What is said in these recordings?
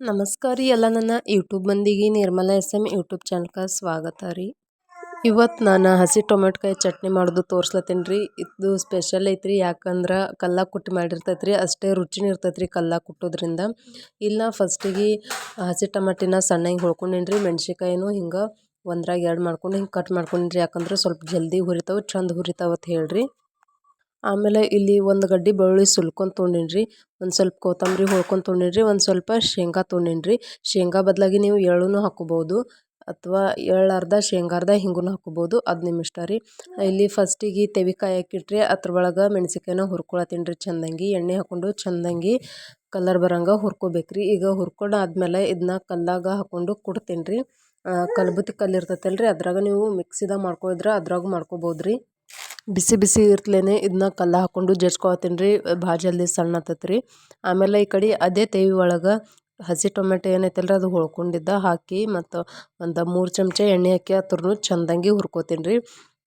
ನಮಸ್ಕಾರ ರೀ ಎಲ್ಲ ನನ್ನ ಯೂಟ್ಯೂಬ್ ಮಂದಿಗೆ ನಿರ್ಮಲಾ ಎಸ್ ಎಂ ಯೂಟ್ಯೂಬ್ ಚಾನಲ್ಗೆ ಸ್ವಾಗತ ರೀ. ಇವತ್ತು ನಾನು ಹಸಿ ಟೊಮೆಟೊಕಾಯಿ ಚಟ್ನಿ ಮಾಡೋದು ತೋರಿಸ್ಲತ್ತೀನಿ ರೀ. ಇದು ಸ್ಪೆಷಲ್ ಐತ್ರಿ, ಯಾಕಂದ್ರೆ ಕಲ್ಲ ಕುಟ್ಟಿ ಮಾಡಿರ್ತೈತೆ ರೀ ಅಷ್ಟೇ ರುಚಿನೂ ಇರ್ತೈತೆ ರೀ ಕಲ್ಲ ಕುಟ್ಟೋದ್ರಿಂದ. ಇಲ್ಲ ಫಸ್ಟಿಗೆ ಹಸಿ ಟೊಮೆಟಿನ ಸಣ್ಣಗೆ ಹೊಳ್ಕೊಂಡೇನಿ ರೀ, ಮೆಣ್ಸಿನ್ಕಾಯಿನೂ ಹಿಂಗೆ ಒಂದ್ರಾಗ ಎರಡು ಮಾಡ್ಕೊಂಡು ಹಿಂಗೆ ಕಟ್ ಮಾಡ್ಕೊಂಡ್ರಿ ಯಾಕಂದ್ರೆ ಸ್ವಲ್ಪ ಜಲ್ದಿ ಹುರಿತಾವೆ, ಚಂದ ಹುರಿತಾವೆ ಅಂತ ಹೇಳ್ರಿ. ಆಮೇಲೆ ಇಲ್ಲಿ ಒಂದು ಗಡ್ಡೆ ಬೆಳ್ಳುಳ್ಳಿ ಸುಲ್ಕೊಂಡು ತೊಗೊಂಡೀನಿ ರೀ ಒಂದು ಸ್ವಲ್ಪ ಕೊತ್ತಂಬರಿ ಹೊಳ್ಕೊಂಡು ತೊಗೊಂಡೀನಿ ರೀ ಒಂದು ಸ್ವಲ್ಪ ಶೇಂಗಾ ತೊಗೊಂಡೀನಿ ರೀ ಶೇಂಗಾ ಬದಲಾಗಿ ನೀವು ಎಳ್ಳೂ ಹಾಕೋಬೋದು ಅಥವಾ ಎಳ್ಳು ಅರ್ಧ ಶೇಂಗಾ ಅರ್ಧ ಹಿಂಗೂ ಹಾಕ್ಕೋಬೋದು, ಅದು ನಿಮ್ಮ ಇಷ್ಟ ರೀ. ಇಲ್ಲಿ ಫಸ್ಟಿಗೆ ತೆವಿಕಾಯಿ ಹಾಕಿಟ್ರಿ ಅದ್ರೊಳಗೆ ಮೆಣ್ಸಿನ್ಕಾಯಿನ ಹುರ್ಕೊಳತ್ತೀನಿ ರೀ ಚಂದಂಗಿ, ಎಣ್ಣೆ ಹಾಕ್ಕೊಂಡು ಚಂದಂಗಿ ಕಲರ್ ಬರಂಗ ಹುರ್ಕೋಬೇಕು ರೀ ಈಗ ಹುರ್ಕೊಂಡು ಆದಮೇಲೆ ಇದನ್ನ ಕಲ್ಲಾಗ ಹಾಕ್ಕೊಂಡು ಕುಡ್ತೀನಿ ರೀ ಕಲ್ಬುತ್ತಿ ಕಲ್ಲು ಇರ್ತೈತಲ್ಲ ರೀ ಅದ್ರಾಗ ನೀವು ಮಿಕ್ಸಿದಾಗ ಮಾಡ್ಕೊಳಿದ್ರೆ ಅದ್ರಾಗೂ ಮಾಡ್ಕೊಬೋದು ರೀ ಬಿಸಿ ಬಿಸಿ ಇರ್ತಲೇ ಇದನ್ನ ಕಲ್ಲ ಹಾಕ್ಕೊಂಡು ಜಜ್ಕೊತೀನಿ ರೀ ಭಾಳ ಜಲ್ದಿ ಸಣ್ಣ ಆತತ್ ರೀ ಆಮೇಲೆ ಈ ಕಡೆ ಅದೇ ತೇವಿ ಒಳಗೆ ಹಸಿ ಟೊಮೆಟೊ ಏನೈತಲ್ಲ ರೀ ಅದು ಹೊಳ್ಕೊಂಡಿದ್ದ ಹಾಕಿ ಮತ್ತು ಒಂದು ಮೂರು ಚಮಚ ಎಣ್ಣೆ ಹಾಕಿ ಅದ್ರೂ ಚಂದಂಗಿ ಹುರ್ಕೋತೀನಿ ರೀ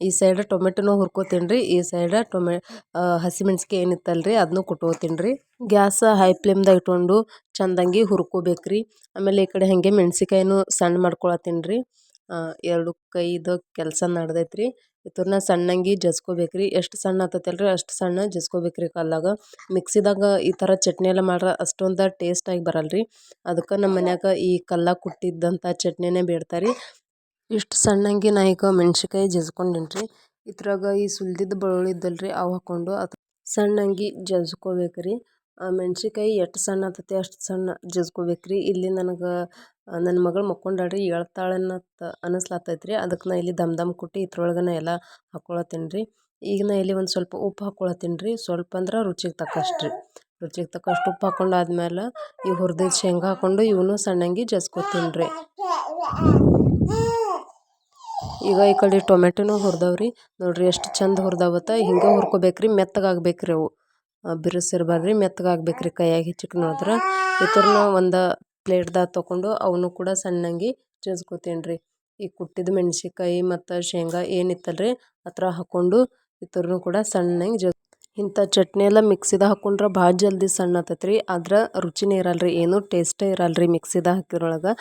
ಈ ಸೈಡ್ ಟೊಮೆಟೊನೂ ಹುರ್ಕೋತೀನಿ ರೀ ಈ ಸೈಡ ಟೊಮೆ ಹಸಿಮೆಣ್ಸಿಕಾಯಿ ಏನಿತ್ತಲ್ಲ ರೀ ಅದನ್ನೂ ಕುಟ್ಕೋತೀನಿ ರೀ ಗ್ಯಾಸ ಹೈ ಫ್ಲೇಮ್ದಾಗ ಇಟ್ಕೊಂಡು ಚಂದಂಗಿ ಹುರ್ಕೋಬೇಕು ರೀ ಆಮೇಲೆ ಈ ಕಡೆ ಹಾಗೆ ಮೆಣ್ಸಿಕಾಯಿನೂ ಸಣ್ಣ ಮಾಡ್ಕೊಳತ್ತೀನಿ ರೀ ಎರಡು ಕೈದು ಕೆಲಸ ನಡ್ದೈತೆ ರೀ ಇದನ್ನ ಸಣ್ಣಂಗಿ ಜಜ್ಕೋಬೇಕು ರೀ ಎಷ್ಟು ಸಣ್ಣ ಆತೈತಲ್ಲ ರೀ ಅಷ್ಟು ಸಣ್ಣ ಜಜ್ಕೋಬೇಕು ರೀ ಕಲ್ಲಾಗ ಮಿಕ್ಸಿದಾಗ ಈ ಥರ ಚಟ್ನಿ ಎಲ್ಲ ಮಾಡ್ರೆ ಅಷ್ಟೊಂದು ಟೇಸ್ಟಾಗಿ ಬರಲ್ಲ ರೀ ಅದಕ್ಕೆ ನಮ್ಮ ಮನ್ಯಾಗ ಈ ಕಲ್ಲಾಗ ಕುಟ್ಟಿದ್ದಂಥ ಚಟ್ನಿನೇ ಬೇಡ್ತಾರೆ. ರೀ ಇಷ್ಟು ಸಣ್ಣಂಗಿ ನಾ ಈಗ ಮೆಣ್ಸಿನ್ಕಾಯಿ ಜಜ್ಕೊಂಡೇನಿ ರೀ ಇದ್ರಾಗ ಈ ಸುಲ್ದಿದ್ದು ಬೆಳ್ಳುಳ್ಳಿ ಇದ್ದಲ್ಲ ರೀ ಅವು ಹಾಕ್ಕೊಂಡು ಅದು ಸಣ್ಣಂಗಿ ಜಜ್ಕೋಬೇಕು ರೀ ಮೆಣ್ಸಿನ್ಕಾಯಿ ಎಷ್ಟು ಸಣ್ಣ ಆತೈತಿ, ಅಷ್ಟು ಸಣ್ಣ ಜಜ್ಕೋಬೇಕು ರೀ ಇಲ್ಲಿ ನನಗೆ ನನ್ನ ಮಗಳು ಮಕ್ಕೊಂಡಾಳ್ರಿ ರೀ ಏಳ್ತಾಳನ್ನತ್ತ ಅನ್ನಿಸ್ಲತ್ತೈತೆ ರೀ ಅದಕ್ಕೆ ನಾ ಇಲ್ಲಿ ದಮ್ ದಮ್ ಕುಟ್ಟಿ ಇದ್ರೊಳಗೇನೆ ಎಲ್ಲ ಹಾಕ್ಕೊಳತ್ತೀನಿ ರೀ ಈಗ ನಾ ಇಲ್ಲಿ ಒಂದು ಸ್ವಲ್ಪ ಉಪ್ಪು ಹಾಕ್ಕೊಳತ್ತೀನಿ ರೀ ಸ್ವಲ್ಪ ಅಂದ್ರೆ ರುಚಿಗೆ ತಕ್ಕಷ್ಟು ರೀ ರುಚಿಗೆ ತಕ್ಕಷ್ಟು ಉಪ್ಪು ಹಾಕ್ಕೊಂಡಾದ್ಮೇಲೆ ಈ ಹುರ್ದಿದ್ದು ಶೇಂಗಾ ಹಾಕ್ಕೊಂಡು ಇವನು ಸಣ್ಣಂಗಿ ಜಸ್ಕೊತೀನಿ ರೀ ಈಗ ಈ ಕಡೆ ಟೊಮೆಟೊನೂ ಹುರಿದವ್ರಿ. ನೋಡಿರಿ ಎಷ್ಟು ಚಂದ ಹುರಿದಾವತ್ತ. ಹಿಂಗೆ ಹುರ್ಕೋಬೇಕು ರೀ ಮೆತ್ತಗಾಗ್ಬೇಕು ರೀ ಅವು. ಬಿರುಸಿರ್ಬಾರ್ದು ರೀ ಮೆತ್ತಗಾಗ್ಬೇಕು ರೀ ಕೈಯಾಗ ಹೆಚ್ಚಿಗೆ ನೋಡಿದ್ರೆ. ಈ ಒಂದು ಪ್ಲೇಟ್ದಾಗ ತೊಗೊಂಡು ಅವನು ಕೂಡ ಸಣ್ಣಂಗಿ ಜಜ್ಕೋತೀನಿ ರೀ ಈ ಕುಟ್ಟಿದ ಮೆಣ್ಸಿನ್ಕಾಯಿ ಮತ್ತು ಶೇಂಗಾ ಏನಿತ್ತಲ್ಲ ರೀ ಆ ಥರ ಹಾಕ್ಕೊಂಡು ಈ ಕೂಡ ಸಣ್ಣಗೆ ಜ ಇಂಥ ಚಟ್ನಿ ಎಲ್ಲ ಮಿಕ್ಸಿದ ಹಾಕ್ಕೊಂಡ್ರೆ ಭಾಳ ಜಲ್ದಿ ಸಣ್ಣ ಆತತ್ ರೀ ಆದ್ರೆ ರುಚಿನೇ ಇರಲ್ಲ ರೀ ಏನೂ ಟೇಸ್ಟೇ ಇರಲ್ಲ ರೀ ಮಿಕ್ಸಿದಾಗ ಹಾಕಿದ್ರೊಳಗೆ.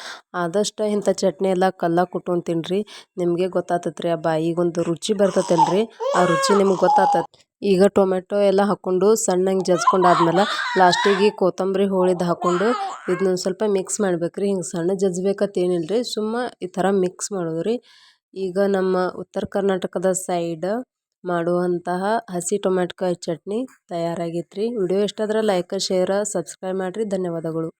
ಆದಷ್ಟು ಇಂಥ ಚಟ್ನಿ ಎಲ್ಲ ಕಲ್ಲ ಕುಟ್ಕೊಂಡು ತಿನ್ನಿರಿ ನಿಮಗೆ ಗೊತ್ತಾತೈತೆ ರೀ ಆ ಬಾಯಿಗೊಂದು ರುಚಿ ಬರ್ತೈತಲ್ಲ ರೀ ಆ ರುಚಿ ನಿಮ್ಗೆ ಗೊತ್ತಾತೈತೆ. ಈಗ ಟೊಮೆಟೊ ಎಲ್ಲ ಹಾಕ್ಕೊಂಡು ಸಣ್ಣಂಗೆ ಜಜ್ಕೊಂಡಾದ್ಮೇಲೆ ಲಾಸ್ಟಿಗೆ ಕೊತ್ತಂಬರಿ ಹೋಳಿದ್ದು ಹಾಕ್ಕೊಂಡು ಇದನ್ನೊಂದು ಸ್ವಲ್ಪ ಮಿಕ್ಸ್ ಮಾಡ್ಬೇಕು ರೀ ಹಿಂಗೆ ಸಣ್ಣ ಜಜ್ಬೇಕತ್ತೇನಿಲ್ಲ ರೀ ಸುಮ್ಮ ಈ ಥರ ಮಿಕ್ಸ್ ಮಾಡೋದು ರೀ ಈಗ ನಮ್ಮ ಉತ್ತರ ಕರ್ನಾಟಕದ ಸೈಡ್ ಮಾಡುವಂತಹ ಹಸಿ ಟೊಮೆಟೊಕಾಯಿ ಚಟ್ನಿ ತಯಾರಾಗೈತ್ರಿ. ವಿಡಿಯೋ ಇಷ್ಟ ಆದ್ರೆ ಲೈಕ್ ಶೇರ ಸಬ್ಸ್ಕ್ರೈಬ್ ಮಾಡಿರಿ. ಧನ್ಯವಾದಗಳು.